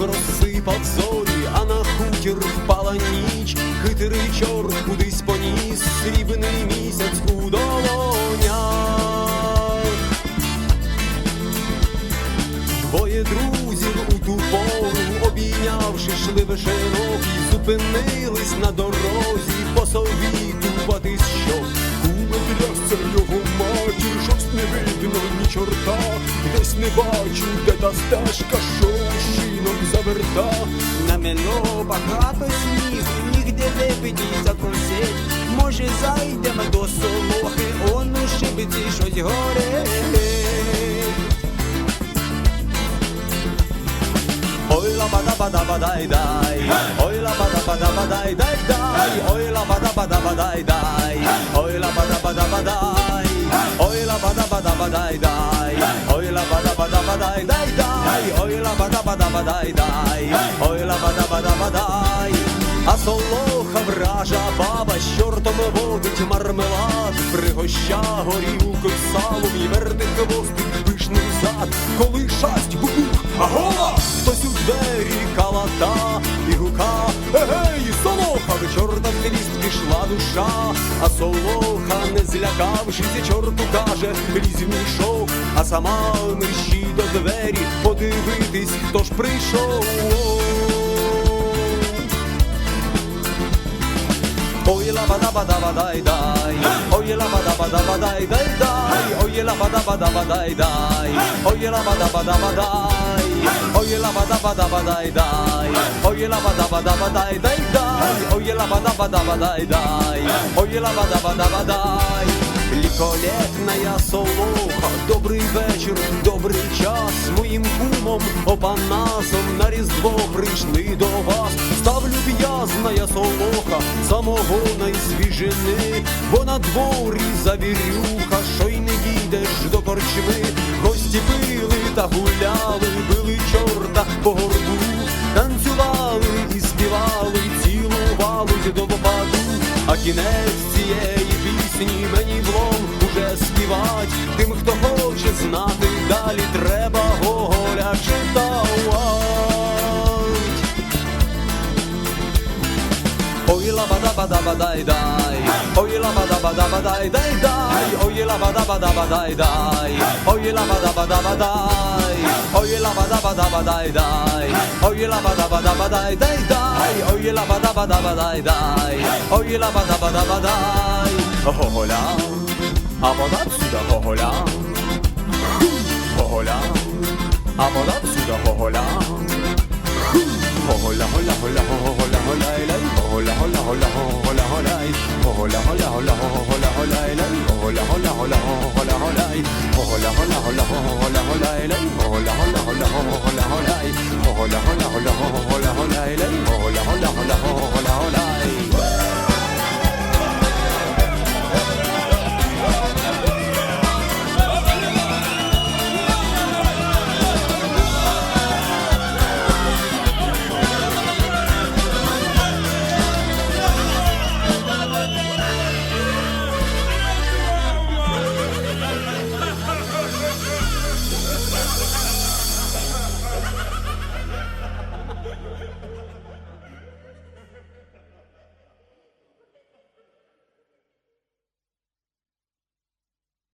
Розсипав зорі, а на хутір впала ніч, хитрий чорт кудись поніс, срібний місяць обійнявши шли вишенок, зупинились на дорозі, посовітуватись, що куме трясся його матір, щось не видно ні чорта, десь не бачу, де та стежка, що у шинок заверта. Намело багато снігу, нігде не підійся просить. Може зайдемо до солохи, он у шибиці щось горить. Ла бада бада бадай дай, ой ла бада бада бадай дай дай, ой ла бада бада бадай дай, ой ла бада бада бадай, ой ла бада бада бадай дай, ой ла бада бада бадай дай дай, ой ла бада бада бадай дай, ой ла бада бада бадай. А солоха вража баба з чортом водить мармелад, пригоща горілкою салом і верти хвостик пишний зад, коли шасть бубух, а гола хтось у калата і гука, егей, солоха, в в хвіст пішла душа, а солоха, не злякавшись, чорту каже, лізь в мішок, а сама мерщій до двері подивитись, хто ж прийшов. Ой ла бада бада бадай дай, ой ла бада бада бадай дай дай, ой ла бада бада бадай дай, ой ла бада бада бадай, ой ла бада бада бадай дай, ой ла бада бада бадай дай дай, ой ла бада бада бадай дай, ой ла бада бада бадай. Ліколетна я солоха, добрий вечір, добрий час, моїм кумом, опанасом на різдво прийшли до вас. Ставлю в'язна солоха, самогона й свіжини, бо на дворі завірюха, корчми. Гості пили та гуляли, били чорта по горбу, танцювали і співали, цілувались до попаду, а кінець цієї пісні мені влом уже співать. Тим, хто хоче знати, Ой ла бада бада бадай дай, ой ла бада бада бадай дай дай, ой ла бада бада бадай дай, ой ла бада бада бадай, ой ла бада бада бадай дай, ой ла бада бада бадай дай дай, ой ла бада бада бадай дай, ой ла бада бада бадай. Гоголя, а вода сюда гоголя, гоголя, а вода сюда гоголя. Hola, hola, hola, hola, hola, elay. Hola, hola, hola, hola, hola, ay. Hola, hola, hola, hola, hola, elay. Hola, hola, hola, hola, hola, ay. Hola, hola, hola, hola, hola, elay. Hola, hola, hola, hola, hola, ay. Hola, hola, hola, hola, hola, elay. Hola, hola, hola, hola, hola,